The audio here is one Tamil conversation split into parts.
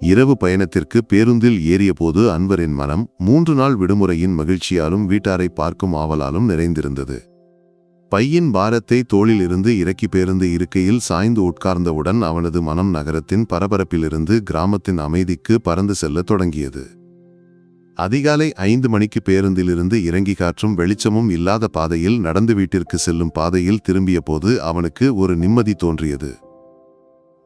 இரவு பயணத்திற்கு பேருந்தில் ஏறியபோது அன்வரின் மனம் மூன்று நாள் விடுமுறையின் மகிழ்ச்சியாலும் வீட்டாரை பார்க்கும் ஆவலாலும் நிறைந்திருந்தது. பையின் பாரத்தை தோளிலிருந்து இறக்கி பேருந்து இருக்கையில் சாய்ந்து உட்கார்ந்தவுடன் அவனது மனம் நகரத்தின் பரபரப்பிலிருந்து கிராமத்தின் அமைதிக்கு பறந்து செல்லத் தொடங்கியது. அதிகாலை ஐந்து மணிக்கு பேருந்திலிருந்து இறங்கி காற்றும் வெளிச்சமும் இல்லாத பாதையில் நடந்து வீட்டிற்கு செல்லும் பாதையில் திரும்பிய போது அவனுக்கு ஒரு நிம்மதி தோன்றியது.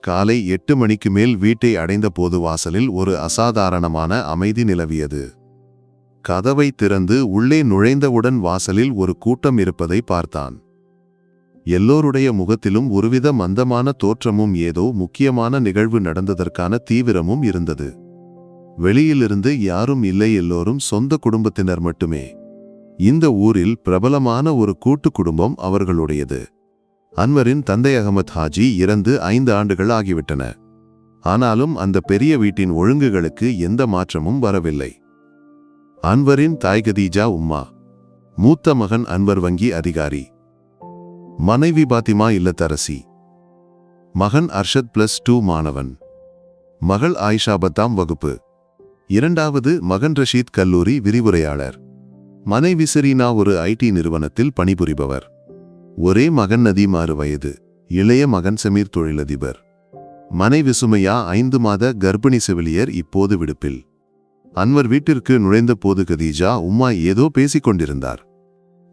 காலை எட்டு மணிக்கு மேல் வீட்டை அடைந்த போது வாசலில் ஒரு அசாதாரணமான அமைதி நிலவியது. கதவை திறந்து உள்ளே நுழைந்தவுடன் வாசலில் ஒரு கூட்டம் இருப்பதை பார்த்தான். எல்லோருடைய முகத்திலும் ஒருவித மந்தமான தோற்றமும் ஏதோ முக்கியமான நிகழ்வு நடந்ததற்கான தீவிரமும் இருந்தது. வெளியிலிருந்து யாரும் இல்லை எல்லோரும் சொந்த குடும்பத்தினர் மட்டுமே. இந்த ஊரில் பிரபலமான ஒரு கூட்டு குடும்பம் அவர்களுடையது. அன்வரின் தந்தை அகமத் ஹாஜி இறந்து ஐந்து ஆண்டுகள் ஆகிவிட்டன. ஆனாலும் அந்த பெரிய வீட்டின் ஒழுங்குகளுக்கு எந்த மாற்றமும் வரவில்லை. அன்வரின் தாய் கதீஜா உம்மா மூத்த மகன் அன்வர் வங்கி அதிகாரி. மனைவி பாத்திமா இல்லத்தரசி. மகன் அர்ஷத் பிளஸ் டூ மாணவன். மகள் ஆயிஷா பத்தாம் வகுப்பு. இரண்டாவது மகன் ரஷீத் கல்லூரி விரிவுரையாளர். மனைவி செரீனா ஒரு ஐடி நிறுவனத்தில் பணிபுரிபவர். ஒரே மகன் நதீம் ஆறு வயது இளைய மகன் சமீர் தொழிலதிபர். மனைவி சுமையா ஐந்து மாத கர்ப்பிணி செவிலியர் இப்போது விடுப்பில். அன்வர் வீட்டிற்கு நுழைந்த போது கதீஜா உம்மா ஏதோ பேசிக் கொண்டிருந்தார்.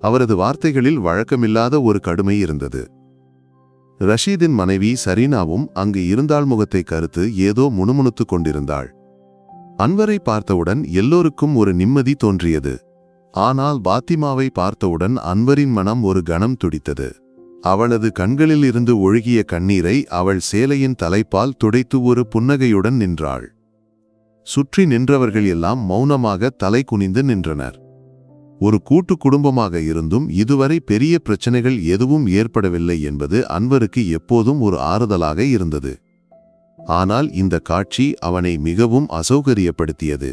அவரது வார்த்தைகளில் வழக்கமில்லாத ஒரு கடுமை இருந்தது. ரஷீதின் மனைவி சரீனாவும் அங்கு இருந்தாள் முகத்தை கருத்து ஏதோ முணுமுணுத்துக் கொண்டிருந்தாள். அன்வரை பார்த்தவுடன் எல்லோருக்கும் ஒரு நிம்மதி தோன்றியது. ஆனால் பாத்திமாவை பார்த்தவுடன் அன்வரின் மனம் ஒரு கணம் துடித்தது. அவளது கண்களில் இருந்து ஒழுகிய கண்ணீரை அவள் சேலையின் தலைப்பால் துடைத்து ஒரு புன்னகையுடன் நின்றாள். சுற்றி நின்றவர்கள் எல்லாம் மௌனமாக தலை குனிந்து நின்றனர். ஒரு கூட்டு குடும்பமாக இருந்தும் இதுவரை பெரிய பிரச்சனைகள் எதுவும் ஏற்படவில்லை என்பது அன்வருக்கு எப்போதும் ஒரு ஆறுதலாக இருந்தது. ஆனால் இந்த காட்சி அவனை மிகவும் அசௌகரியப்படுத்தியது.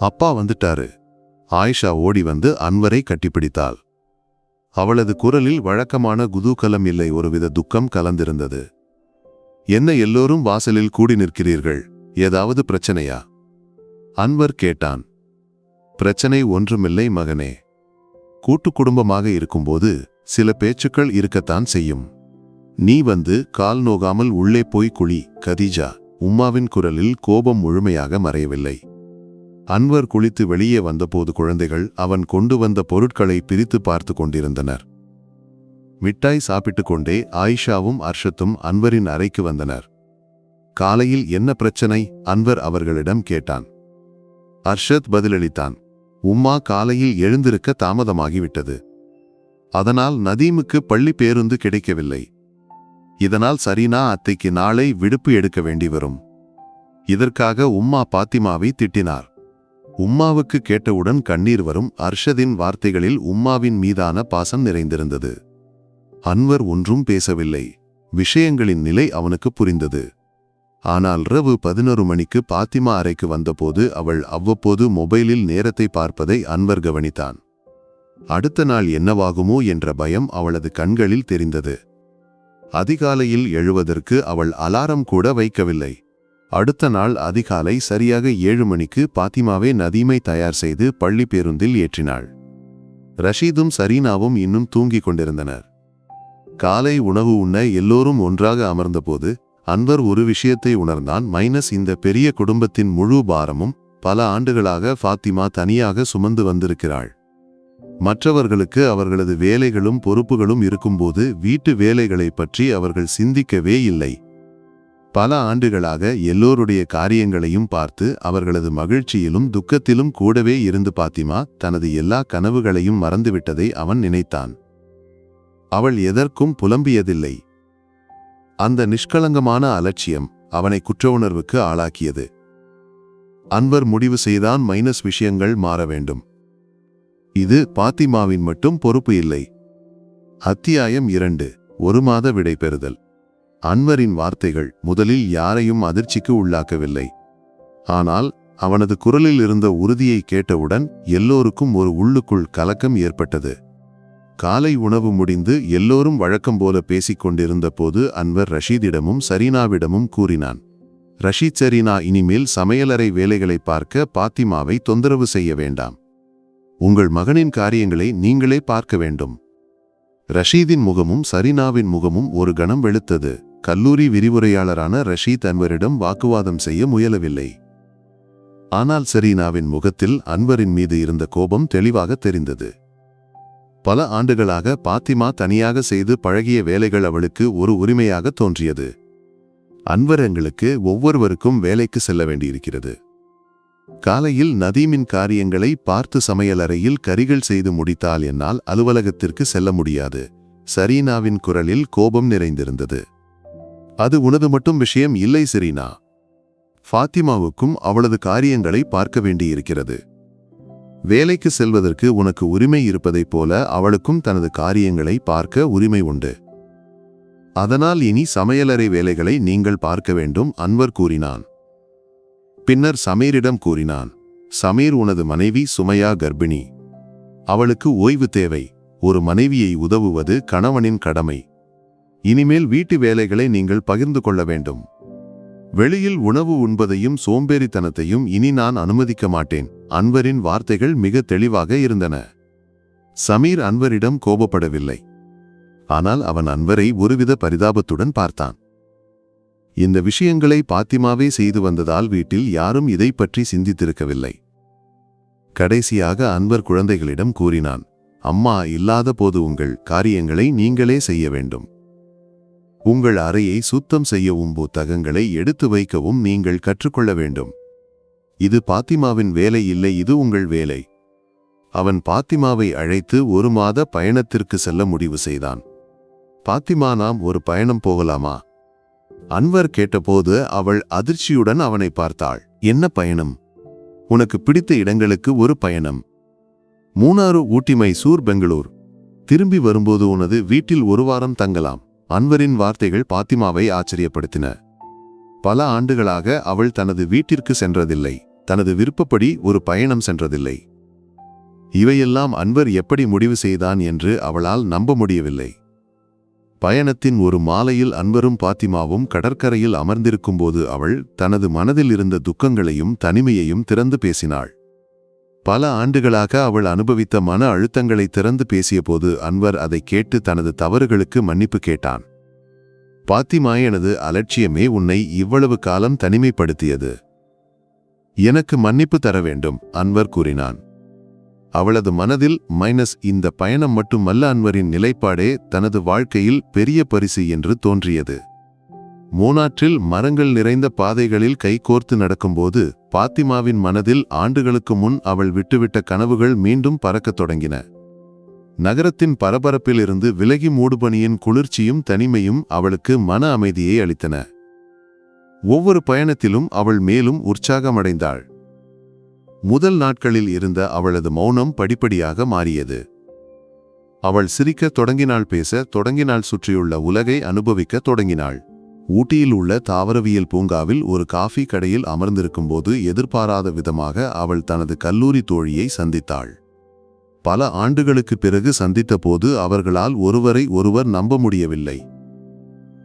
அப்பா வந்துட்டாரு. ஆயிஷா ஓடி வந்து அன்வரை கட்டிப்பிடித்தாள். அவளது குரலில் வழக்கமான குதூகலம் இல்லை ஒருவித துக்கம் கலந்திருந்தது. என்ன எல்லோரும் வாசலில் கூடி நிற்கிறீர்கள்? ஏதாவது பிரச்சனையா? அன்வர் கேட்டான். பிரச்சனை ஒன்றுமில்லை மகனே. கூட்டு குடும்பமாக இருக்கும்போது சில பேச்சுக்கள் இருக்கத்தான் செய்யும். நீ வந்து கால் நோகாமல் உள்ளே போய் குழி. கதீஜா உம்மாவின் குரலில் கோபம் முழுமையாக மறையவில்லை. அன்வர் குளித்து வெளியே வந்தபோது குழந்தைகள் அவன் கொண்டு வந்த பொருட்களை பிரித்து பார்த்து கொண்டிருந்தனர். மிட்டாய் சாப்பிட்டுக் கொண்டே ஆயிஷாவும் அர்ஷத்தும் அன்வரின் அறைக்கு வந்தனர். காலையில் என்ன பிரச்சனை? அன்வர் அவர்களிடம் கேட்டான். அர்ஷத் பதிலளித்தான். உம்மா காலையில் எழுந்திருக்க தாமதமாகிவிட்டது. அதனால் நதீமுக்கு பள்ளி பேருந்து கிடைக்கவில்லை. இதனால் சரீனா அத்தைக்கு நாளை விடுப்பு எடுக்க வேண்டி வரும். இதற்காக உம்மா பாத்திமாவை திட்டினார். உம்மாவுக்கு கேட்டவுடன் கண்ணீர் வரும் அர்ஷதின் வார்த்தைகளில் உம்மாவின் மீதான பாசம் நிறைந்திருந்தது. அன்வர் ஒன்றும் பேசவில்லை. விஷயங்களின் நிலை அவனுக்கு புரிந்தது. ஆனால் இரவு பதினொரு மணிக்கு பாத்திமா அறைக்கு வந்தபோது அவள் அவ்வப்போது மொபைலில் நேரத்தை பார்ப்பதை அன்வர் கவனித்தான். அடுத்த நாள் என்னவாகுமோ என்ற பயம் அவளது கண்களில் தெரிந்தது. அதிகாலையில் எழுவதற்கு அவள் அலாரம் கூட வைக்கவில்லை. அடுத்த நாள் அதிகாலை சரியாக ஏழு மணிக்கு பாத்திமாவே நதீமை தயார் செய்து பள்ளி பேருந்தில் ஏற்றினாள். ரஷீதும் சரீனாவும் இன்னும் தூங்கிக் கொண்டிருந்தனர். காலை உணவு உண்ண எல்லோரும் ஒன்றாக அமர்ந்தபோது அன்வர் ஒரு விஷயத்தை உணர்ந்தான். மைனஸ் இந்த பெரிய குடும்பத்தின் முழு பாரமும் பல ஆண்டுகளாக ஃபாத்திமா தனியாக சுமந்து வந்திருக்கிறாள். மற்றவர்களுக்கு அவர்களது வேலைகளும் பொறுப்புகளும் இருக்கும்போது வீட்டு வேலைகளைப் பற்றி அவர்கள் சிந்திக்கவே இல்லை. பல ஆண்டுகளாக எல்லோருடைய காரியங்களையும் பார்த்து அவர்களது மகிழ்ச்சியிலும் துக்கத்திலும் கூடவே இருந்து பாத்திமா தனது எல்லா கனவுகளையும் மறந்துவிட்டதை அவன் நினைத்தான். அவள் எதற்கும் புலம்பியதில்லை. அந்த நிஷ்கலங்கமான அலட்சியம் அவனை குற்ற உணர்வுக்கு ஆளாக்கியது. அன்வர் முடிவு செய்தான் மைனஸ் விஷயங்கள் மாற வேண்டும். இது பாத்திமாவின் மட்டும் பொறுப்பு இல்லை. அத்தியாயம் இரண்டு. ஒரு மாத விடை பெறுதல். அன்வரின் வார்த்தைகள் முதலில் யாரையும் அதிர்ச்சிக்கு உள்ளாக்கவில்லை. ஆனால் அவனது குரலில் இருந்த உறுதியை கேட்டவுடன் எல்லோருக்கும் ஒரு உள்ளுக்குள் கலக்கம் ஏற்பட்டது. காலை உணவு முடிந்து எல்லோரும் வழக்கம் போல பேசிக் கொண்டிருந்த போது அன்வர் ரஷீதிடமும் சரீனாவிடமும் கூறினான். ரஷீத் சரீனா இனிமேல் சமையலறை வேலைகளை பார்க்க பாத்திமாவை தொந்தரவு செய்ய வேண்டாம். உங்கள் மகனின் காரியங்களை நீங்களே பார்க்க வேண்டும். ரஷீதின் முகமும் சரீனாவின் முகமும் ஒரு கணம் வெளுத்தது. கல்லூரி விரிவுரையாளரான ரஷீத் அன்வரிடம் வாக்குவாதம் செய்ய முயலவில்லை. ஆனால் சரீனாவின் முகத்தில் அன்வரின் மீது இருந்த கோபம் தெளிவாக தெரிந்தது. பல ஆண்டுகளாக பாத்திமா தனியாக செய்து பழகிய வேலைகள் அவளுக்கு ஒரு உரிமையாக தோன்றியது. அன்வர் எங்களுக்கு ஒவ்வொருவருக்கும் வேலைக்கு செல்ல வேண்டியிருக்கிறது. காலையில் நதீமின் காரியங்களை பார்த்து சமையலறையில் கரிகள் செய்து முடித்தால் என்னால் அலுவலகத்திற்கு செல்ல முடியாது. சரீனாவின் குரலில் கோபம் நிறைந்திருந்தது. அது உனது மட்டும் விஷயம் இல்லை சிரீனா. ஃபாத்திமாவுக்கும் அவளது காரியங்களை பார்க்க வேண்டியிருக்கிறது. வேலைக்கு செல்வதற்கு உனக்கு உரிமை இருப்பதைப் போல அவளுக்கும் தனது காரியங்களை பார்க்க உரிமை உண்டு. அதனால் இனி சமையலறை வேலைகளை நீங்கள் பார்க்க வேண்டும் அன்வர் கூறினான். பின்னர் சமீரிடம் கூறினான் சமீர் உனது மனைவி சுமையா கர்ப்பிணி. அவளுக்கு ஓய்வு தேவை. ஒரு மனைவியை உதவுவது கணவனின் கடமை. இனிமேல் வீட்டு வேலைகளை நீங்கள் பகிர்ந்து கொள்ள வேண்டும். வெளியில் உணவு உண்பதையும் சோம்பேறித்தனத்தையும் இனி நான் அனுமதிக்க மாட்டேன். அன்வரின் வார்த்தைகள் மிக தெளிவாக இருந்தன. சமீர் அன்வரிடம் கோபப்படவில்லை. ஆனால் அவன் அன்வரை ஒருவித பரிதாபத்துடன் பார்த்தான். இந்த விஷயங்களை பாத்திமாவே செய்து வந்ததால் வீட்டில் யாரும் இதை பற்றி சிந்தித்திருக்கவில்லை. கடைசியாக அன்வர் குழந்தைகளிடம் கூறினான் அம்மா இல்லாத போது உங்கள் காரியங்களை நீங்களே செய்ய வேண்டும். உங்கள் அறையை சுத்தம் செய்யவும் புத்தகங்களை எடுத்து வைக்கவும் நீங்கள் கற்றுக்கொள்ள வேண்டும். இது பாத்திமாவின் வேலை இல்லை இது உங்கள் வேலை. அவன் பாத்திமாவை அழைத்து ஒரு மாத பயணத்திற்கு செல்ல முடிவு செய்தான். பாத்திமா நாம் ஒரு பயணம் போகலாமா? அன்வர் கேட்டபோது அவள் அதிர்ச்சியுடன் அவனை பார்த்தாள். என்ன பயணம்? உனக்கு பிடித்த இடங்களுக்கு ஒரு பயணம். மூணாறு ஊட்டி மைசூர் பெங்களூர். திரும்பி வரும்போது உனது வீட்டில் ஒரு வாரம் தங்கலாம். அன்வரின் வார்த்தைகள் பாத்திமாவை ஆச்சரியப்படுத்தின. பல ஆண்டுகளாக அவள் தனது வீட்டிற்கு சென்றதில்லை தனது விருப்பப்படி ஒரு பயணம் சென்றதில்லை. இவையெல்லாம் அன்வர் எப்படி முடிவு செய்தான் என்று அவளால் நம்ப முடியவில்லை. பயணத்தின் ஒரு மாலையில் அன்வரும் பாத்திமாவும் கடற்கரையில் அமர்ந்திருக்கும்போது அவள் தனது மனதில் இருந்த துக்கங்களையும் தனிமையையும் திறந்து பேசினாள். பல ஆண்டுகளாக அவள் அனுபவித்த மன அழுத்தங்களை திறந்து பேசியபோது அன்வர் அதை கேட்டு தனது தவறுகளுக்கு மன்னிப்பு கேட்டான். பாத்திமா எனது அலட்சியமே உன்னை இவ்வளவு காலம் தனிமைப்படுத்தியது. எனக்கு மன்னிப்பு தர வேண்டும் அன்வர் கூறினான். அவளது மனதில் மைனஸ் இந்த பயணம் மட்டுமல்ல அன்வரின் நிலைப்பாடே தனது வாழ்க்கையில் பெரிய பரிசு என்று தோன்றியது. மூனாற்றில் மரங்கள் நிறைந்த பாதைகளில் கைகோர்த்து நடக்கும்போது பாத்திமாவின் மனதில் ஆண்டுகளுக்கு முன் அவள் விட்டுவிட்ட கனவுகள் மீண்டும் பறக்கத் தொடங்கின. நகரத்தின் பரபரப்பிலிருந்து விலகி மூடுபனியின் குளிர்ச்சியும் தனிமையும் அவளுக்கு மன அமைதியை அளித்தன. ஒவ்வொரு பயணத்திலும் அவள் மேலும் உற்சாகமடைந்தாள். முதல் நாட்களில் இருந்த அவளது மௌனம் படிப்படியாக மாறியது. அவள் சிரிக்கத் தொடங்கினாள் பேச தொடங்கினாள் சுற்றியுள்ள உலகை அனுபவிக்கத் தொடங்கினாள். ஊட்டியில் உள்ள தாவரவியல் பூங்காவில் ஒரு காஃபி கடையில் அமர்ந்திருக்கும்போது எதிர்பாராத விதமாக அவள் தனது கல்லூரி தோழியை சந்தித்தாள். பல ஆண்டுகளுக்கு பிறகு சந்தித்தபோது அவர்களால் ஒருவரை ஒருவர் நம்ப முடியவில்லை.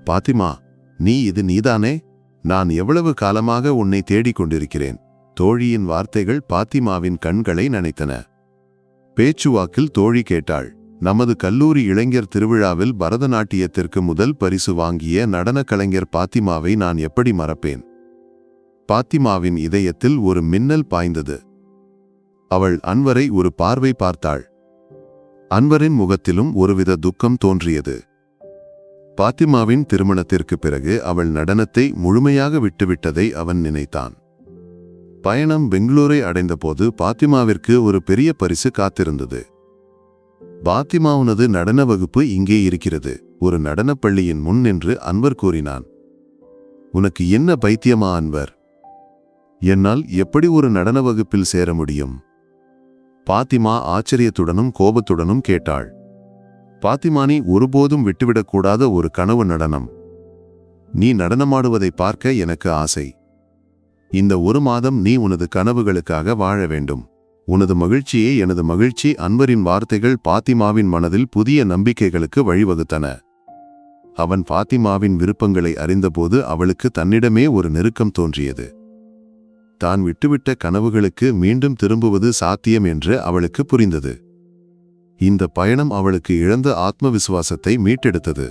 பாத்திமா நீ இது நீதானே? நான் எவ்வளவு காலமாக உன்னை தேடிக் கொண்டிருக்கிறேன்? தோழியின் வார்த்தைகள் பாத்திமாவின் கண்களை நனைத்தன. பேச்சுவாக்கில் தோழி கேட்டாள். நமது கல்லூரி இளைஞர் திருவிழாவில் பரதநாட்டியத்திற்கு முதல் பரிசு வாங்கிய நடனக் கலைஞர் பாத்திமாவை நான் எப்படி மறப்பேன்? பாத்திமாவின் இதயத்தில் ஒரு மின்னல் பாய்ந்தது. அவள் அன்வரை ஒரு பார்வை பார்த்தாள். அன்வரின் முகத்திலும் ஒருவித துக்கம் தோன்றியது. பாத்திமாவின் திருமணத்திற்கு பிறகு அவள் நடனத்தை முழுமையாக விட்டுவிட்டதை அவன் நினைத்தான். பயணம் பெங்களூரை அடைந்தபோது பாத்திமாவிற்கு ஒரு பெரிய பரிசு காத்திருந்தது. பாத்திமாவுனது நடன வகுப்பு இங்கே இருக்கிறது. ஒரு நடனப் பள்ளியின் முன் நின்று அன்வர் கூறினான். உனக்கு என்ன பைத்தியமா அன்வர்? என்னால் எப்படி ஒரு நடன வகுப்பில் சேர முடியும்? பாத்திமா ஆச்சரியத்துடனும் கோபத்துடனும் கேட்டாள். பாத்திமானி ஒருபோதும் விட்டுவிடக்கூடாத ஒரு கனவு நடனம். நீ நடனமாடுவதை பார்க்க எனக்கு ஆசை. இந்த ஒரு மாதம் நீ உனது கனவுகளுக்காக வாழ வேண்டும். உனது மகிழ்ச்சியே எனது மகிழ்ச்சி அன்வரின் வார்த்தைகள் பாத்திமாவின் மனதில் புதிய நம்பிக்கைகளுக்கு வழிவகுத்தன. அவன் பாத்திமாவின் விருப்பங்களை அறிந்தபோது அவளுக்கு தன்னிடமே ஒரு நெருக்கம் தோன்றியது. தான் விட்டுவிட்ட கனவுகளுக்கு மீண்டும் திரும்புவது சாத்தியம் என்று அவளுக்கு புரிந்தது. இந்த பயணம் அவளுக்கு இழந்த ஆத்மவிசுவாசத்தை மீட்டெடுத்தது.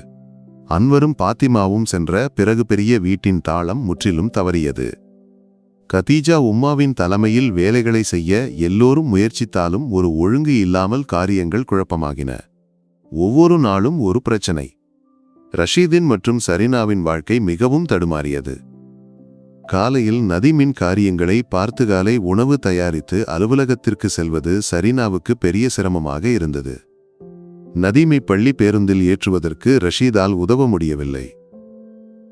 அன்வரும் பாத்திமாவும் சென்ற பிறகு பெரிய வீட்டின் தாளம் முற்றிலும் தவறியது. கதீஜா உம்மாவின் தலைமையில் வேலைகளை செய்ய எல்லோரும் முயற்சித்தாலும் ஒரு ஒழுங்கு இல்லாமல் காரியங்கள் குழப்பமாகின. ஒவ்வொரு நாளும் ஒரு பிரச்சனை. ரஷீதின் மற்றும் சரினாவின் வாழ்க்கை மிகவும் தடுமாறியது. காலையில் நதிமின் காரியங்களை பார்த்துகாலை உணவு தயாரித்து அலுவலகத்திற்கு செல்வது சரினாவுக்கு பெரிய சிரமமாக இருந்தது. நதிமை பள்ளி பேருந்தில் ஏற்றுவதற்கு ரஷீதால் உதவ முடியவில்லை.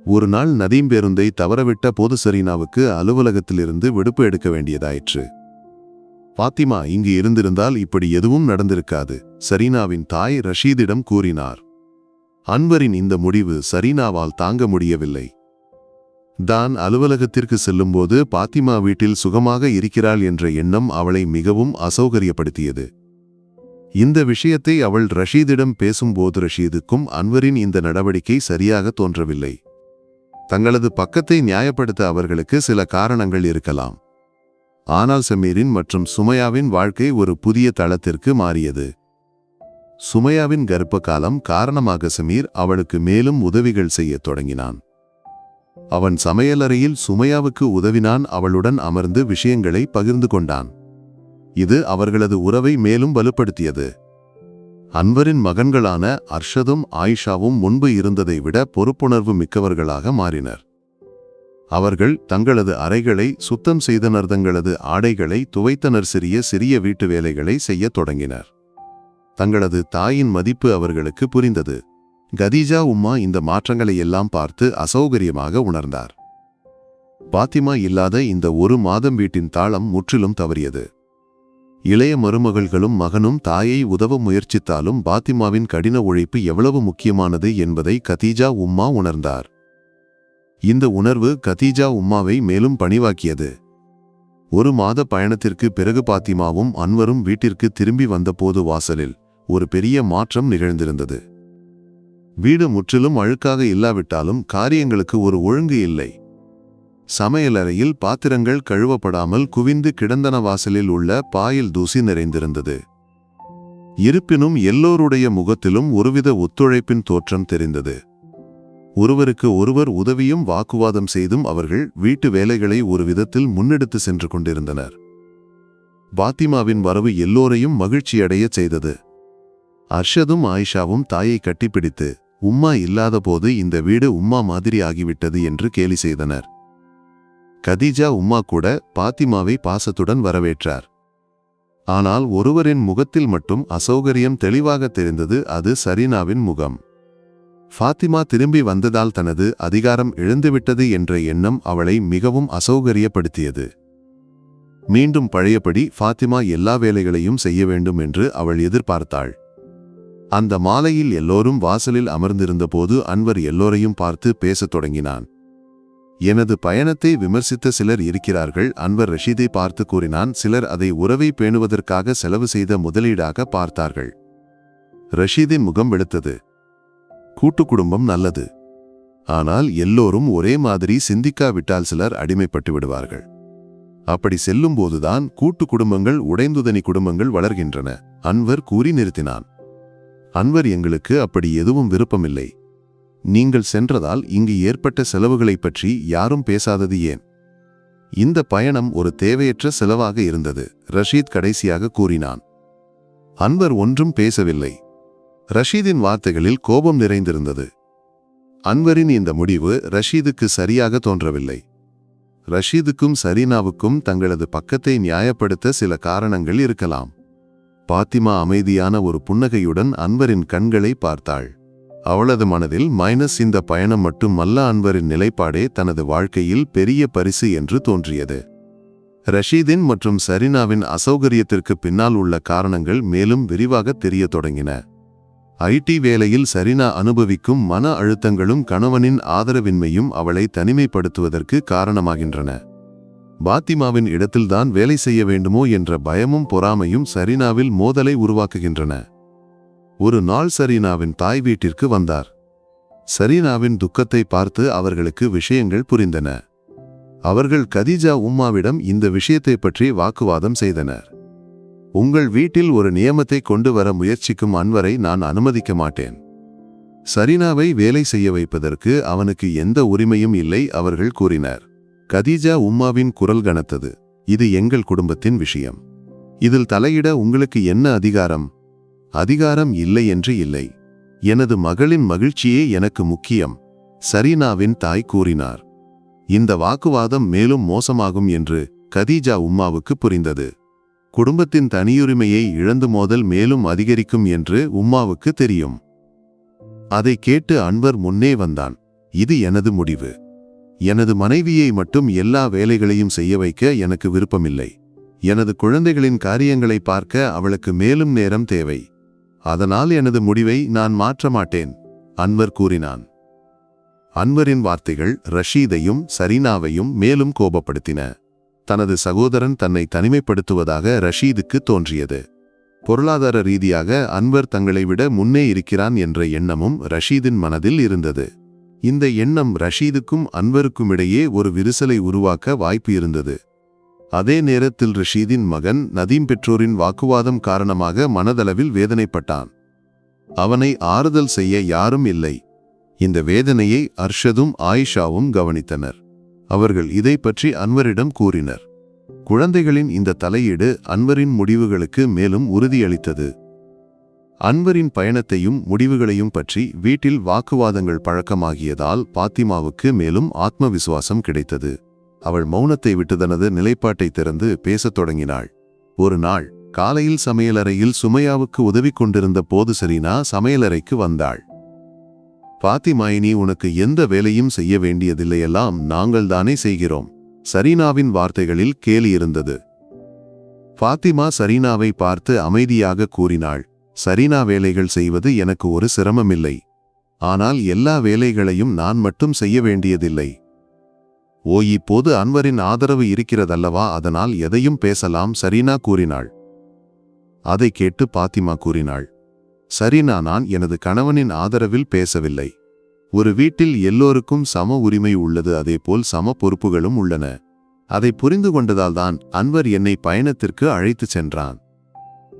ஒரு நாள் நதீம் பேருந்தை தவறவிட்ட போது சரீனாவுக்கு அலுவலகத்திலிருந்து விடுப்பு எடுக்க வேண்டியதாயிற்று. பாத்திமா இங்கு இருந்திருந்தால் இப்படி எதுவும் நடந்திருக்காது சரீனாவின் தாய் ரஷீதிடம் கூறினார். அன்வரின் இந்த முடிவு சரீனாவால் தாங்க முடியவில்லை. தான் அலுவலகத்திற்கு செல்லும்போது பாத்திமா வீட்டில் சுகமாக இருக்கிறாள் என்ற எண்ணம் அவளை மிகவும் அசௌகரியப்படுத்தியது. இந்த விஷயத்தை அவள் ரஷீதிடம் பேசும்போது ரஷீதுக்கும் அன்வரின் இந்த நடவடிக்கை சரியாக தோன்றவில்லை. தங்களது பக்கத்தை நியாயப்படுத்த அவர்களுக்கு சில காரணங்கள் இருக்கலாம். ஆனால் சமீரின் மற்றும் சுமையாவின் வாழ்க்கை ஒரு புதிய தளத்திற்கு மாறியது. சுமையாவின் கர்ப்ப காலம் காரணமாக சமீர் அவளுக்கு மேலும் உதவிகள் செய்யத் தொடங்கினான். அவன் சமையலறையில் சுமையாவுக்கு உதவினான் அவளுடன் அமர்ந்து விஷயங்களை பகிர்ந்து கொண்டான். இது அவர்களது உறவை மேலும் வலுப்படுத்தியது. அன்வரின் மகன்களான அர்ஷதும் ஆயிஷாவும் முன்பு இருந்ததை விட பொறுப்புணர்வு மிக்கவர்களாக மாறினர். அவர்கள் தங்களது அறைகளை சுத்தம் செய்தனர் தங்களது ஆடைகளை துவைத்தனர் சிறிய சிறிய வீட்டு வேலைகளை செய்யத் தொடங்கினர். தங்களது தாயின் மதிப்பு அவர்களுக்கு புரிந்தது. கதீஜா உம்மா இந்த மாற்றங்களை எல்லாம் பார்த்து அசௌகரியமாக உணர்ந்தார். பாத்திமா இல்லாத இந்த ஒரு மாதம் வீட்டின் தாளம் முற்றிலும் தவறியது. இளைய மருமகள்களும் மகனும் தாயை உதவ முயற்சித்தாலும் பாத்திமாவின் கடின உழைப்பு எவ்வளவு முக்கியமானது என்பதை கதீஜா உம்மா உணர்ந்தார். இந்த உணர்வு கதீஜா உம்மாவை மேலும் பணிவாக்கியது. ஒரு மாத பயணத்திற்கு பிறகு பாத்திமாவும் அன்வரும் வீட்டிற்கு திரும்பி வந்தபோது வாசலில் ஒரு பெரிய மாற்றம் நிகழ்ந்திருந்தது. வீடு முற்றிலும் அழுக்காக இல்லாவிட்டாலும் காரியங்களுக்கு ஒரு ஒழுங்கு இல்லை. சமையலறையில் பாத்திரங்கள் கழுவப்படாமல் குவிந்து கிடந்தன வாசலில் உள்ள பாயில் தூசி நிறைந்திருந்தது. இருப்பினும் எல்லோருடைய முகத்திலும் ஒருவித ஒத்துழைப்பின் தோற்றம் தெரிந்தது. ஒருவருக்கு ஒருவர் உதவியும் வாக்குவாதம் செய்தும் அவர்கள் வீட்டு வேலைகளை ஒரு விதத்தில் முன்னெடுத்து சென்று கொண்டிருந்தனர். பாத்திமாவின் வரவு எல்லோரையும் மகிழ்ச்சியடையச் செய்தது. அர்ஷதும் ஆயிஷாவும் தாயை கட்டிப்பிடித்து உம்மா இல்லாதபோது இந்த வீடு உம்மா மாதிரி ஆகிவிட்டது என்று கேலி செய்தனர். கதீஜா உம்மா கூட பாத்திமாவை பாசத்துடன் வரவேற்றார். ஆனால் ஒருவரின் முகத்தில் மட்டும் அசௌகரியம் தெளிவாக தெரிந்தது அது சரீனாவின் முகம். ஃபாத்திமா திரும்பி வந்ததால் தனது அதிகாரம் இழந்துவிட்டது என்ற எண்ணம் அவளை மிகவும் அசௌகரியப்படுத்தியது. மீண்டும் பழையபடி ஃபாத்திமா எல்லா வேலைகளையும் செய்ய வேண்டும் என்று அவள் எதிர்பார்த்தாள். அந்த மாலையில் எல்லோரும் வாசலில் அமர்ந்திருந்தபோது அன்வர் எல்லோரையும் பார்த்து பேசத் தொடங்கினான். எனது பயணத்தை விமர்சித்த சிலர் இருக்கிறார்கள். அன்வர் ரஷீதை பார்த்து கூறினான் சிலர் அதை உறவை பேணுவதற்காக செலவு செய்த முதலீடாக பார்த்தார்கள். ரஷீதின் முகம் வெளுத்தது. கூட்டு குடும்பம் நல்லது. ஆனால் எல்லோரும் ஒரே மாதிரி சிந்திக்காவிட்டால் சிலர் அடிமைப்பட்டு விடுவார்கள். அப்படி செல்லும்போதுதான் கூட்டு குடும்பங்கள் உடைந்துதனி குடும்பங்கள் வளர்கின்றன அன்வர் கூறி நிறுத்தினான். அன்வர் எங்களுக்கு அப்படி எதுவும் விருப்பமில்லை. நீங்கள் சென்றதால் இங்கு ஏற்பட்ட செலவுகளைப் பற்றி யாரும் பேசாதது ஏன்? இந்த பயணம் ஒரு தேவையற்ற செலவாக இருந்தது ரஷீத் கடைசியாக கூறினான். அன்வர் ஒன்றும் பேசவில்லை. ரஷீதின் வார்த்தைகளில் கோபம் நிறைந்திருந்தது. அன்வரின் இந்த முடிவு ரஷீதுக்கு சரியாக தோன்றவில்லை. ரஷீதுக்கும் சரீனாவுக்கும் தங்களது பக்கத்தை நியாயப்படுத்த சில காரணங்கள் இருக்கலாம். பாத்திமா அமைதியான ஒரு புன்னகையுடன் அன்வரின் கண்களை பார்த்தாள். அவளது மனதில் மைனஸ் இந்த பயணம் மட்டுமல்ல அன்வரின் நிலைப்பாடே தனது வாழ்க்கையில் பெரிய பரிசு என்று தோன்றியது. ரஷீதின் மற்றும் சரினாவின் அசௌகரியத்திற்கு பின்னால் உள்ள காரணங்கள் மேலும் விரிவாக தெரியத் தொடங்கின. ஐடி வேலையில் சரினா அனுபவிக்கும் மன அழுத்தங்களும் கணவனின் ஆதரவின்மையும் அவளை தனிமைப்படுத்துவதற்கு காரணமாகின்றன. பாத்திமாவின் இடத்தில்தான் வேலை செய்ய வேண்டுமோ என்ற பயமும் பொறாமையும் சரினாவில் மோதலை உருவாக்குகின்றன. ஒரு நாள் சரீனாவின் தாய் வீட்டிற்கு வந்தார். சரீனாவின் துக்கத்தை பார்த்து அவர்களுக்கு விஷயங்கள் புரிந்தன. அவர்கள் கதீஜா உம்மாவிடம் இந்த விஷயத்தை பற்றி வாக்குவாதம் செய்தனர். உங்கள் வீட்டில் ஒரு நியமத்தை கொண்டு வர முயற்சிக்கும் அன்வரை நான் அனுமதிக்க மாட்டேன். சரீனாவை வேலை செய்ய வைப்பதற்கு அவனுக்கு எந்த உரிமையும் இல்லை அவர்கள் கூறினர். கதீஜா உம்மாவின் குரல் கனத்தது. இது எங்கள் குடும்பத்தின் விஷயம். இதில் தலையிட உங்களுக்கு என்ன அதிகாரம்? அதிகாரம் இல்லை என்று இல்லை. எனது மகளின் மகிழ்ச்சியே எனக்கு முக்கியம் சரீனாவின் தாய் கூறினார். இந்த வாக்குவாதம் மேலும் மோசமாகும் என்று கதீஜா உம்மாவுக்கு புரிந்தது. குடும்பத்தின் தனியுரிமையை இழந்து மோதல் மேலும் அதிகரிக்கும் என்று உம்மாவுக்கு தெரியும். அதை கேட்டு அன்வர் முன்னே வந்தான். இது எனது முடிவு. எனது மனைவியை மட்டும் எல்லா வேலைகளையும் செய்ய வைக்க எனக்கு விருப்பமில்லை. எனது குழந்தைகளின் காரியங்களை பார்க்க அவளுக்கு மேலும் நேரம் தேவை. அதனால் எனது முடிவை நான் மாற்ற மாட்டேன் அன்வர் கூறினான். அன்வரின் வார்த்தைகள் ரஷீதையும் சரீனாவையும் மேலும் கோபப்படுத்தின. தனது சகோதரன் தன்னை தனிமைப்படுத்துவதாக ரஷீதுக்கு தோன்றியது. பொருளாதார ரீதியாக அன்வர் தங்களை விட முன்னே இருக்கிறான் என்ற எண்ணமும் ரஷீதின் மனதில் இருந்தது. இந்த எண்ணம் ரஷீதுக்கும் அன்வருக்கும் இடையே ஒரு விரிசலை உருவாக்க வாய்ப்பு இருந்தது. அதே நேரத்தில் ரஷீதின் மகன் நதீம் பெற்றோரின் வாக்குவாதம் காரணமாக மனதளவில் வேதனைப்பட்டான். அவனை ஆறுதல் செய்ய யாரும் இல்லை. இந்த வேதனையை அர்ஷதும் ஆயிஷாவும் கவனித்தனர். அவர்கள் இதை பற்றி அன்வரிடம் கூறினர். குழந்தைகளின் இந்த தலையீடு அன்வரின் முடிவுகளுக்கு மேலும் உறுதியளித்தது. அன்வரின் பயணத்தையும் முடிவுகளையும் பற்றி வீட்டில் வாக்குவாதங்கள் பழக்கமாகியதால் பாத்திமாவுக்கு மேலும் ஆத்ம விசுவாசம் கிடைத்தது. அவள் மௌனத்தை விட்டு தனது நிலைப்பாட்டை திறந்து பேசத் தொடங்கினாள். ஒரு நாள் காலையில் சமையலறையில் சுமையாவுக்கு உதவி கொண்டிருந்த போது சரீனா சமையலறைக்கு வந்தாள். பாத்திமாயினி உனக்கு எந்த வேலையும் செய்ய வேண்டியதில்லையெல்லாம் நாங்கள் தானே செய்கிறோம் சரீனாவின் வார்த்தைகளில் கேலி இருந்தது. பாத்திமா சரீனாவை பார்த்து அமைதியாக கூறினாள் சரீனா வேலைகள் செய்வது எனக்கு ஒரு சிரமமில்லை. ஆனால் எல்லா வேலைகளையும் நான் மட்டும் செய்ய வேண்டியதில்லை. ஓ இப்போது அன்வரின் ஆதரவு இருக்கிறதல்லவா? அதனால் எதையும் பேசலாம் சரீனா கூறினாள். அதை கேட்டு பாத்திமா கூறினாள். சரினா நான் எனது கணவனின் ஆதரவில் பேசவில்லை. ஒரு வீட்டில் எல்லோருக்கும் சம உரிமை உள்ளது அதேபோல் சம பொறுப்புகளும் உள்ளன. அதை புரிந்து கொண்டதால்தான் அன்வர் என்னை பயணத்திற்கு அழைத்துச் சென்றான்.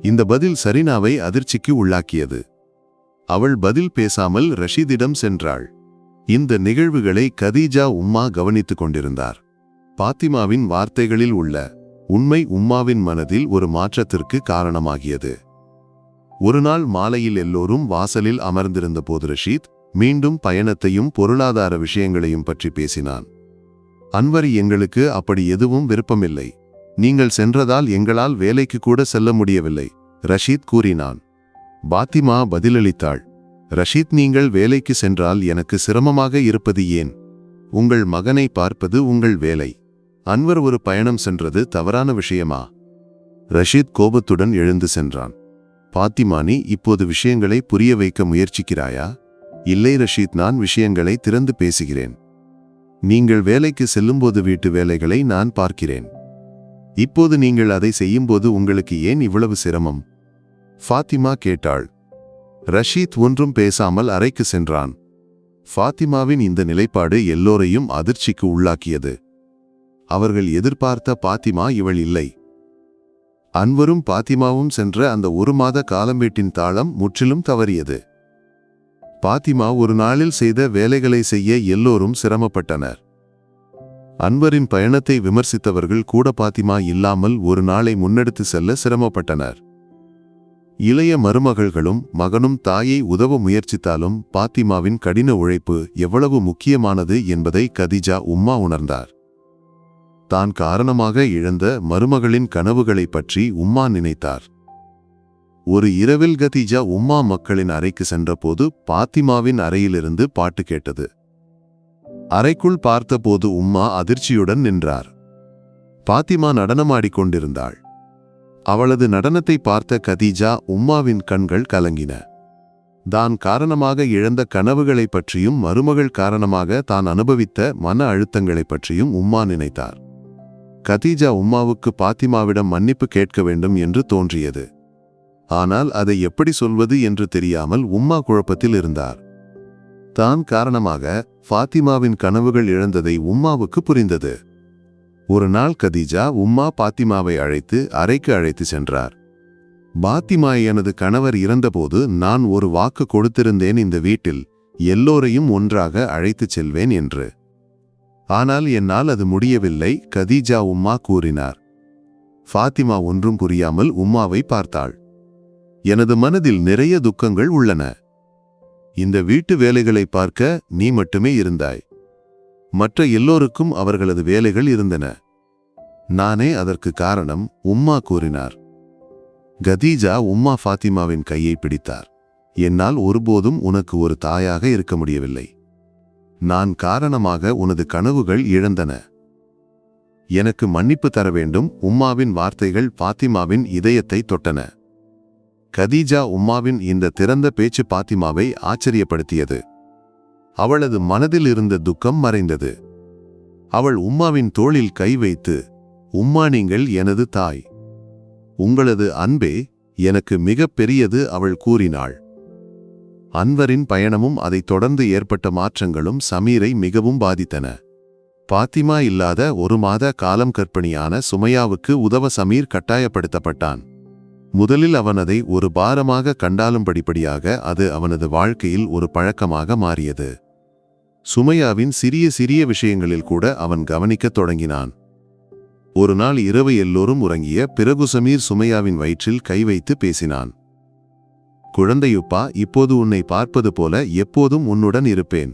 இந்த பதில் சரினாவை அதிர்ச்சிக்கு உள்ளாக்கியது. அவள் பதில் பேசாமல் ரஷீதிடம் சென்றாள். இந்த நிகழ்வுகளை கதீஜா உம்மா கவனித்துக் கொண்டிருந்தார். பாத்திமாவின் வார்த்தைகளில் உள்ள உண்மை உம்மாவின் மனதில் ஒரு மாற்றத்திற்கு காரணமாகியது. ஒரு நாள் மாலையில் எல்லோரும் வாசலில் அமர்ந்திருந்த போது ரஷீத் மீண்டும் பயணத்தையும் பொருளாதார விஷயங்களையும் பற்றி பேசினான். அன்வர் எங்களுக்கு அப்படி எதுவும் விருப்பமில்லை. நீங்கள் சென்றதால் எங்களால் வேலைக்கு கூட செல்ல முடியவில்லை ரஷீத் கூறினான். பாத்திமா பதிலளித்தாள். ரஷீத் நீங்கள் வேலைக்கு சென்றால் எனக்கு சிரமமாக இருப்பது ஏன்? உங்கள் மகனை பார்ப்பது உங்கள் வேலை. அன்வர் ஒரு பயணம் சென்றது தவறான விஷயமா? ரஷீத் கோபத்துடன் எழுந்து சென்றான். பாத்திமானி இப்போது விஷயங்களை புரிய வைக்க முயற்சிக்கிறாயா? இல்லை ரஷீத் நான் விஷயங்களை திறந்து பேசுகிறேன். நீங்கள் வேலைக்கு செல்லும்போது வீட்டு வேலைகளை நான் பார்க்கிறேன். இப்போது நீங்கள் அதை செய்யும்போது உங்களுக்கு ஏன் இவ்வளவு சிரமம்? ஃபாத்திமா கேட்டாள். ரஷீத் ஒன்றும் பேசாமல் அறைக்கு சென்றான். ஃபாத்திமாவின் இந்த நிலைப்பாடு எல்லோரையும் அதிர்ச்சிக்கு உள்ளாக்கியது. அவர்கள் எதிர்பார்த்த பாத்திமா இவள் இல்லை. அன்வரும் பாத்திமாவும் சென்ற அந்த ஒரு மாத காலம் வீட்டின் தாளம் முற்றிலும் தவறியது. பாத்திமா ஒரு நாளில் செய்த வேலைகளை செய்ய எல்லோரும் சிரமப்பட்டனர். அன்வரின் பயணத்தை விமர்சித்தவர்கள் கூட பாத்திமா இல்லாமல் ஒரு நாளை முன்னெடுத்து செல்ல சிரமப்பட்டனர். இளைய மருமகள்களும் மகனும் தாயை உதவ முயற்சித்தாலும் பாத்திமாவின் கடின உழைப்பு எவ்வளவு முக்கியமானது என்பதை கதிஜா உம்மா உணர்ந்தார். தான் காரணமாக இழந்த மருமகளின் கனவுகளைப் பற்றி உம்மா நினைத்தார். ஒரு இரவில் கதீஜா உம்மா மக்களின் அறைக்கு சென்றபோது பாத்திமாவின் அறையிலிருந்து பாட்டு கேட்டது. அறைக்குள் பார்த்தபோது உம்மா அதிர்ச்சியுடன் நின்றார். பாத்திமா நடனமாடிக் கொண்டிருந்தாள். அவளது நடனத்தை பார்த்த கதீஜா உம்மாவின் கண்கள் கலங்கின. தான் காரணமாக இழந்த கனவுகளைப் பற்றியும் மருமகள் காரணமாக தான் அனுபவித்த மன அழுத்தங்களைப் பற்றியும் உம்மா நினைத்தார். கதீஜா உம்மாவுக்கு பாத்திமாவிடம் மன்னிப்பு கேட்க வேண்டும் என்று தோன்றியது. ஆனால் அதை எப்படி சொல்வது என்று தெரியாமல் உம்மா குழப்பத்தில் இருந்தார். தான் காரணமாக ஃபாத்திமாவின் கனவுகள் இழந்ததை உம்மாவுக்கு புரிந்தது. ஒரு நாள் கதீஜா உம்மா பாத்திமாவை அழைத்து அறைக்கு அழைத்து சென்றார். பாத்திமா எனது கணவர் இறந்தபோது நான் ஒரு வாக்கு கொடுத்திருந்தேன் இந்த வீட்டில் எல்லோரையும் ஒன்றாக அழைத்துச் செல்வேன் என்று. ஆனால் என்னால் அது முடியவில்லை கதீஜா உம்மா கூறினார். ஃபாத்திமா ஒன்றும் புரியாமல் உம்மாவை பார்த்தாள். எனது மனதில் நிறைய துக்கங்கள் உள்ளன. இந்த வீட்டு வேலைகளை பார்க்க நீ மட்டுமே இருந்தாய். மற்ற எல்லோருக்கும் அவர்களது வேலைகள் இருந்தன. நானே அதற்கு காரணம் உம்மா கூறினார். கதீஜா உம்மா ஃபாத்திமாவின் கையை பிடித்தார். என்னால் ஒருபோதும் உனக்கு ஒரு தாயாக இருக்க முடியவில்லை. நான் காரணமாக உனது கனவுகள் இழந்தன. எனக்கு மன்னிப்பு தர வேண்டும் உம்மாவின் வார்த்தைகள் பாத்திமாவின் இதயத்தை தொட்டன. கதீஜா உம்மாவின் இந்த திறந்த பேச்சு பாத்திமாவை ஆச்சரியப்படுத்தியது. அவளது மனதில் இருந்த துக்கம் மறைந்தது. அவள் உம்மாவின் தோளில் கை வைத்து உம்மா நீங்கள் எனது தாய். உங்களது அன்பே எனக்கு மிகப் பெரியது அவள் கூறினாள். அன்வரின் பயணமும் அதைத் தொடர்ந்து ஏற்பட்ட மாற்றங்களும் சமீரை மிகவும் பாதித்தன. பாத்திமா இல்லாத ஒரு மாத காலம் கற்பணியான சுமையாவுக்கு உதவ சமீர் கட்டாயப்படுத்தப்பட்டான். முதலில் அவன் அதை ஒரு பாரமாக கண்டாலும் படிப்படியாக அது அவனது வாழ்க்கையில் ஒரு பழக்கமாக மாறியது. சுமையாவின் சிறிய சிறிய விஷயங்களில் கூட அவன் கவனிக்கத் தொடங்கினான். ஒரு நாள் இரவு எல்லோரும் உறங்கிய பிறகு சமீர் சுமையாவின் வயிற்றில் கை வைத்து பேசினான். குழந்தையுப்பா இப்போது உன்னை பார்ப்பது போல எப்போதும் உன்னுடன் இருப்பேன்.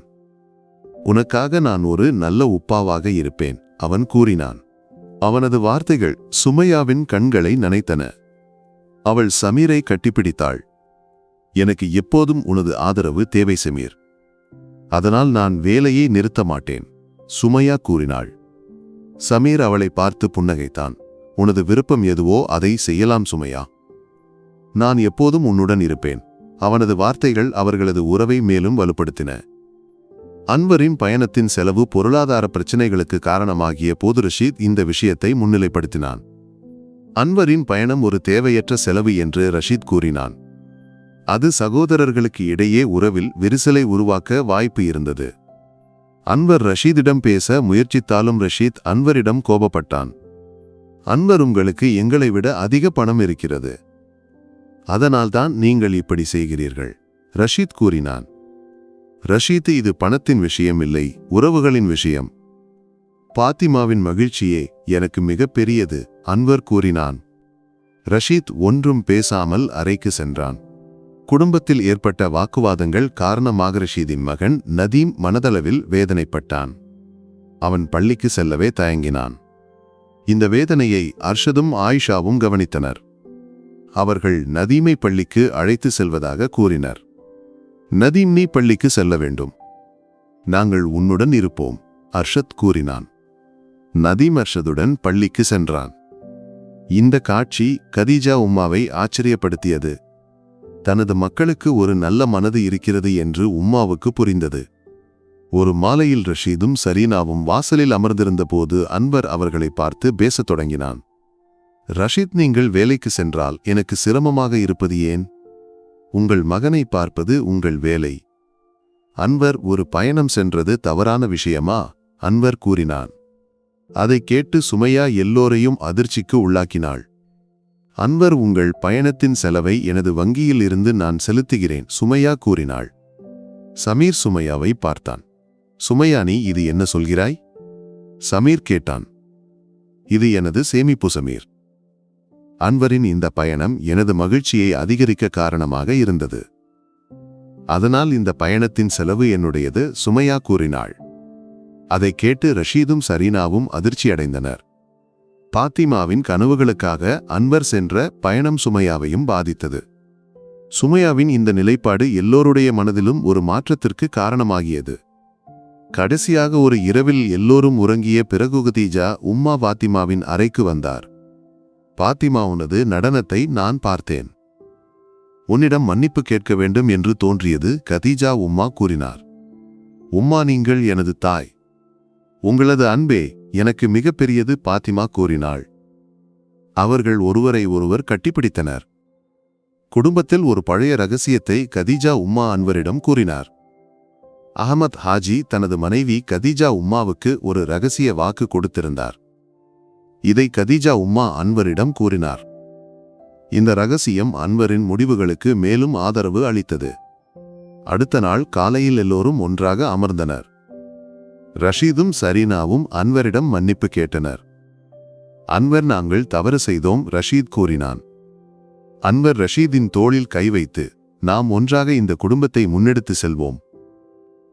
உனக்காக நான் ஒரு நல்ல உப்பாவாக இருப்பேன் அவன் கூறினான். அவனது வார்த்தைகள் சுமையாவின் கண்களை நனைத்தன. அவள் சமீரை கட்டிப்பிடித்தாள். எனக்கு எப்போதும் உனது ஆதரவு தேவை சமீர். அதனால் நான் வேலையை நிறுத்த மாட்டேன் சுமையா கூறினாள். சமீர் அவளை பார்த்து புன்னகைத்தான். உனது விருப்பம் எதுவோ அதை செய்யலாம் சுமையா. நான் எப்போதும் உன்னுடன் இருப்பேன். அவனது வார்த்தைகள் அவர்களது உறவை மேலும் வலுப்படுத்தின. அன்வரின் பயணத்தின் செலவு பொருளாதார பிரச்சினைகளுக்கு காரணமாகிய போது ரஷீத் இந்த விஷயத்தை முன்னிலைப்படுத்தினான். அன்வரின் பயணம் ஒரு தேவையற்ற செலவு என்று ரஷீத் கூறினான். அது சகோதரர்களுக்கு இடையே உறவில் விரிசலை உருவாக்க வாய்ப்பு இருந்தது. அன்வர் ரஷீதிடம் பேச முயற்சித்தாலும் ரஷீத் அன்வரிடம் கோபப்பட்டான். அன்வர் உங்களுக்கு எங்களை விட அதிக பணம் இருக்கிறது. அதனால்தான் நீங்கள் இப்படி செய்கிறீர்கள் ரஷீத் கூறினான். ரஷீத் இது பணத்தின் விஷயம் இல்லை உறவுகளின் விஷயம். பாத்திமாவின் மகிழ்ச்சியே எனக்கு மிக பெரியது அன்வர் கூறினான். ரஷீத் ஒன்றும் பேசாமல் அறைக்கு சென்றான். குடும்பத்தில் ஏற்பட்ட வாக்குவாதங்கள் காரணமாக ரஷீதின் மகன் நதீம் மனதளவில் வேதனைப்பட்டான். அவன் பள்ளிக்கு செல்லவே தயங்கினான். இந்த வேதனையை அர்ஷதும் ஆயிஷாவும் கவனித்தனர். அவர்கள் நதீமை பள்ளிக்கு அழைத்து செல்வதாக கூறினர். நதீம் நீ பள்ளிக்கு செல்ல வேண்டும். நாங்கள் உன்னுடன் இருப்போம் அர்ஷத் கூறினான். நதிமர்ஷதுடன் பள்ளிக்கு சென்றான். இந்த காட்சி கதீஜா உம்மாவை ஆச்சரியப்படுத்தியது. தனது மக்களுக்கு ஒரு நல்ல மனது இருக்கிறது என்று உம்மாவுக்கு புரிந்தது. ஒரு மாலையில் ரஷீதும் சரீனாவும் வாசலில் அமர்ந்திருந்தபோது அன்வர் அவர்களை பார்த்து பேசத் தொடங்கினான். ரஷீத் நீங்கள் வேலைக்கு சென்றால் எனக்கு சிரமமாக இருப்பது ஏன்? உங்கள் மகனை பார்ப்பது உங்கள் வேலை. அன்வர் ஒரு பயணம் சென்றது தவறான விஷயமா? அன்வர் கூறினான். அதைக் கேட்டு சுமையா எல்லோரையும் அதிர்ச்சிக்கு உள்ளாக்கினாள். அன்வர் உங்கள் பயணத்தின் செலவை எனது வங்கியில் இருந்து நான் செலுத்துகிறேன் சுமையா கூறினாள். சமீர் சுமையாவை பார்த்தான். சுமையா நீ இது என்ன சொல்கிறாய்? சமீர் கேட்டான். இது எனது சேமிப்பு சமீர். அன்வரின் இந்த பயணம் எனது மகிழ்ச்சியை அதிகரிக்க காரணமாக இருந்தது. அதனால் இந்த பயணத்தின் செலவு என்னுடையது சுமையா கூறினாள். அதை கேட்டு ரஷீதும் சரீனாவும் அதிர்ச்சியடைந்தனர். பாத்திமாவின் கனவுகளுக்காக அன்வர் சென்ற பயணம் சுமையாவையும் பாதித்தது. சுமையாவின் இந்த நிலைப்பாடு எல்லோருடைய மனதிலும் ஒரு மாற்றத்திற்கு காரணமாகியது. கடைசியாக ஒரு இரவில் எல்லோரும் உறங்கிய பிறகு கதீஜா உம்மா பாத்திமாவின் அறைக்கு வந்தார். பாத்திமா உனது நடனத்தை நான் பார்த்தேன். உன்னிடம் மன்னிப்பு கேட்க வேண்டும் என்று தோன்றியது கதீஜா உம்மா கூறினார். உம்மா நீங்கள் எனது தாய். உங்களது அன்பே எனக்கு மிகப்பெரியது பாத்திமா கூறினாள். அவர்கள் ஒருவரை ஒருவர் கட்டிப்பிடித்தனர். குடும்பத்தில் ஒரு பழைய ரகசியத்தை கதீஜா உம்மா அன்வரிடம் கூறினார். அகமத் ஹாஜி தனது மனைவி கதீஜா உம்மாவுக்கு ஒரு ரகசிய வாக்கு கொடுத்திருந்தார். இதை கதீஜா உம்மா அன்வரிடம் கூறினார். இந்த ரகசியம் அன்வரின் முடிவுகளுக்கு மேலும் ஆதரவு அளித்தது. அடுத்த நாள் காலையில் எல்லோரும் ஒன்றாக அமர்ந்தனர். ரஷீதும் சரீனாவும் அன்வரிடம் மன்னிப்பு கேட்டனர். அன்வர் நாங்கள் தவறு செய்தோம் ரஷீத் கூறினான். அன்வர் ரஷீதின் தோளில் கை வைத்து நாம் ஒன்றாக இந்த குடும்பத்தை முன்னெடுத்து செல்வோம்.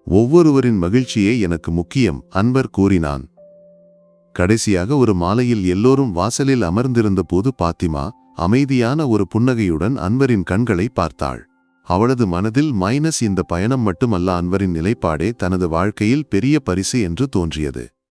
ஒவ்வொருவரின் மகிழ்ச்சியே எனக்கு முக்கியம் அன்வர் கூறினான். கடைசியாக ஒரு மாலையில் எல்லோரும் வாசலில் அமர்ந்திருந்தபோது பாத்திமா அமைதியான ஒரு புன்னகையுடன் அன்வரின் கண்களை பார்த்தாள். அவளது மனதில் மைனஸ் இந்த பயணம் மட்டுமல்ல அன்வரின் நிலைப்பாடே தனது வாழ்க்கையில் பெரிய பரிசு என்று தோன்றியது.